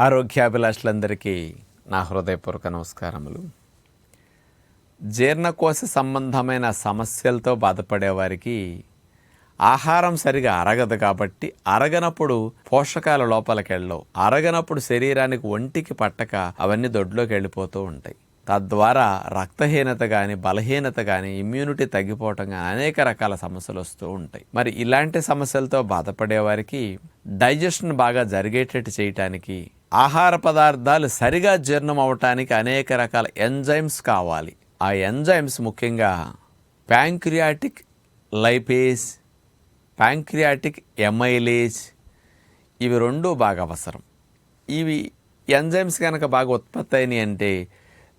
ఆరోగ్యాభిలాషులందరికీ నా హృదయపూర్వక నమస్కారములు. జీర్ణకోశ సంబంధమైన సమస్యలతో బాధపడేవారికి ఆహారం సరిగా అరగదు కాబట్టి అరగనప్పుడు పోషకాల లోపలికి వెళ్ళవు అరగనప్పుడు శరీరానికి ఒంటికి పట్టక అవన్నీ దొడ్లోకి వెళ్ళిపోతూ ఉంటాయి. తద్వారా రక్తహీనత కానీ బలహీనత కానీ ఇమ్యూనిటీ తగ్గిపోవటం కానీ అనేక రకాల సమస్యలు వస్తూ ఉంటాయి. మరి ఇలాంటి సమస్యలతో బాధపడేవారికి డైజెషన్ బాగా జరిగేటట్టు చేయటానికి ఆహార పదార్థాలు సరిగా జీర్ణం అవటానికి అనేక రకాల ఎంజైమ్స్ కావాలి. ఆ ఎంజైమ్స్ ముఖ్యంగా ప్యాంక్రియాటిక్ లైపేస్ ప్యాంక్రియాటిక్ ఎమైలేజ్ ఇవి రెండూ బాగా అవసరం. ఇవి ఎంజైమ్స్ కనుక బాగా ఉత్పత్తి అయినాయి అంటే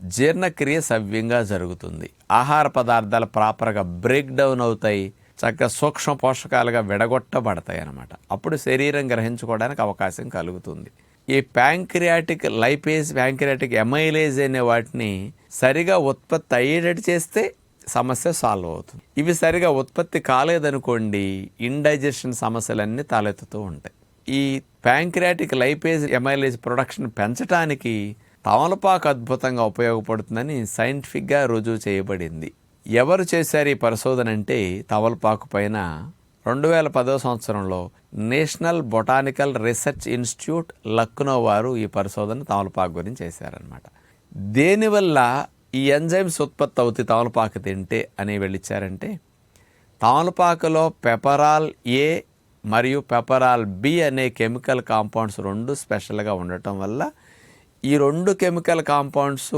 జీర్ణక్రియ సవ్యంగా జరుగుతుంది. ఆహార పదార్థాలు ప్రాపర్గా బ్రేక్ డౌన్ అవుతాయి చక్కగా సూక్ష్మ పోషకాలుగా విడగొట్టబడతాయి అన్నమాట. అప్పుడు శరీరం గ్రహించుకోవడానికి అవకాశం కలుగుతుంది. ఈ ప్యాంక్రియాటిక్ లైపేజ్ ప్యాంక్రియాటిక్ ఎమైలేజ్ అనే వాటిని సరిగా ఉత్పత్తి అయ్యేటట్టు చేస్తే సమస్య సాల్వ్ అవుతుంది. ఇవి సరిగా ఉత్పత్తి కాలేదనుకోండి ఇండైజెషన్ సమస్యలన్నీ తలెత్తుతూ ఉంటాయి. ఈ ప్యాంక్రియాటిక్ లైపేజ్ ఎమైలేజ్ ప్రొడక్షన్ పెంచడానికి తమలపాకు అద్భుతంగా ఉపయోగపడుతుందని సైంటిఫిక్గా రుజువు చేయబడింది. ఎవరు చేశారు ఈ పరిశోధన అంటే తమలపాకు పైన రెండు వేల పదో సంవత్సరంలో national botanical research institute Lucknow వారు ఈ పరిశోధన తమలపాకు గురించి చేశారనమాట దేనివల్ల ఈ ఎంజైమ్స్ ఉత్పత్తి అవుతాయి తమలపాకు తింటే అని వెళ్ళిచ్చారంటే తమలపాకులో పెపరాల్ ఏ మరియు పెపరాల్ బి అనే కెమికల్ కాంపౌండ్స్ రెండు స్పెషల్గా ఉండటం వల్ల ఈ రెండు కెమికల్ కాంపౌండ్స్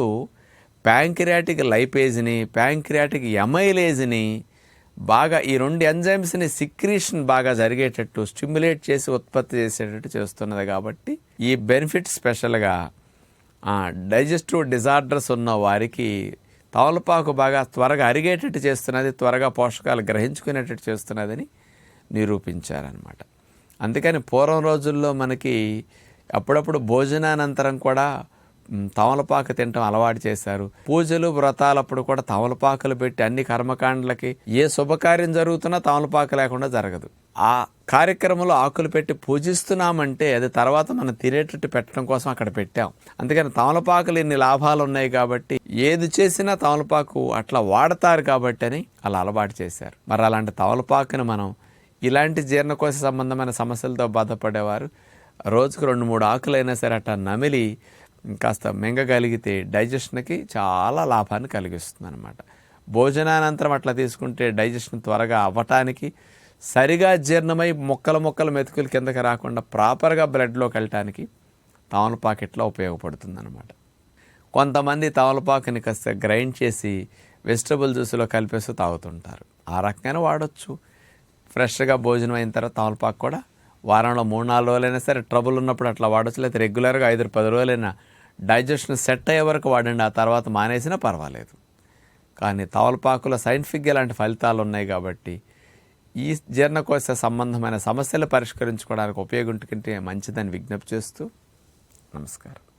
ప్యాంక్రియాటిక్ లైపేజ్ని ప్యాంక్రియాటిక్ ఎమైలేజ్ని బాగా ఈ రెండు ఎంజైమ్స్ని సిక్రీషన్ బాగా జరిగేటట్టు స్టిమ్యులేట్ చేసి ఉత్పత్తి చేసేటట్టు చేస్తున్నది కాబట్టి ఈ బెనిఫిట్ స్పెషల్గా డైజెస్టివ్ డిజార్డర్స్ ఉన్న వారికి తవలపాకు బాగా త్వరగా అరిగేటట్టు చేస్తున్నది త్వరగా పోషకాలు గ్రహించుకునేటట్టు చేస్తున్నదని నిరూపించారనమాట అందుకని పూర్వం రోజుల్లో మనకి అప్పుడప్పుడు భోజనానంతరం కూడా తమలపాకు తినటం అలవాటు చేశారు. పూజలు వ్రతాలప్పుడు కూడా తమలపాకులు పెట్టి అన్ని కర్మకాండలకి ఏ శుభకార్యం జరుగుతున్నా తమలపాకు లేకుండా జరగదు. ఆ కార్యక్రమంలో ఆకులు పెట్టి పూజిస్తున్నామంటే అది తర్వాత మనం తినేటట్టు పెట్టడం కోసం అక్కడ పెట్టాం. అందుకని తమలపాకులు ఇన్ని లాభాలు ఉన్నాయి కాబట్టి ఏది చేసినా తమలపాకు అట్లా వాడతారు కాబట్టి అని అలా అలవాటు చేశారు. మరి అలాంటి తమలపాకుని మనం ఇలాంటి జీర్ణకోశ సంబంధమైన సమస్యలతో బాధపడేవారు. రోజుకు రెండు మూడు ఆకులైనా సరే అట్లా నమిలి కాస్త మింగగలిగితే డైజెషన్కి చాలా లాభాన్ని కలిగిస్తుంది అనమాట భోజనానంతరం అట్లా తీసుకుంటే డైజెషన్ త్వరగా అవ్వటానికి సరిగా జీర్ణమై మొక్కల మొక్కల మెతుకులు కిందకి రాకుండా ప్రాపర్గా బ్లడ్లోకి వెళ్ళటానికి తమలపాకు ఇట్లా ఉపయోగపడుతుంది అనమాట కొంతమంది తమలపాకుని కాస్త గ్రైండ్ చేసి వెజిటబుల్ జ్యూస్లో కలిపేస్తూ తాగుతుంటారు. ఆ రకంగానే వాడచ్చు. ఫ్రెష్గా భోజనం అయిన తర్వాత తమలపాకు కూడా వారంలో మూడు నాలుగు రోజులైనా సరే ట్రబుల్ ఉన్నప్పుడు అట్లా వాడచ్చు. లేకపోతే రెగ్యులర్గా ఐదు పది రోజులైనా డైజెషన్ సెట్ అయ్యే వరకు వాడండి ఆ తర్వాత మానేసినా పర్వాలేదు. కానీ తవలపాకులో సైంటిఫిక్గా ఇలాంటి ఫలితాలు ఉన్నాయి కాబట్టి ఈ జీర్ణకోశ సంబంధమైన సమస్యలు పరిష్కరించుకోవడానికి ఉపయోగించుకుంటే మంచిదని విజ్ఞప్తి చేస్తూ నమస్కారం.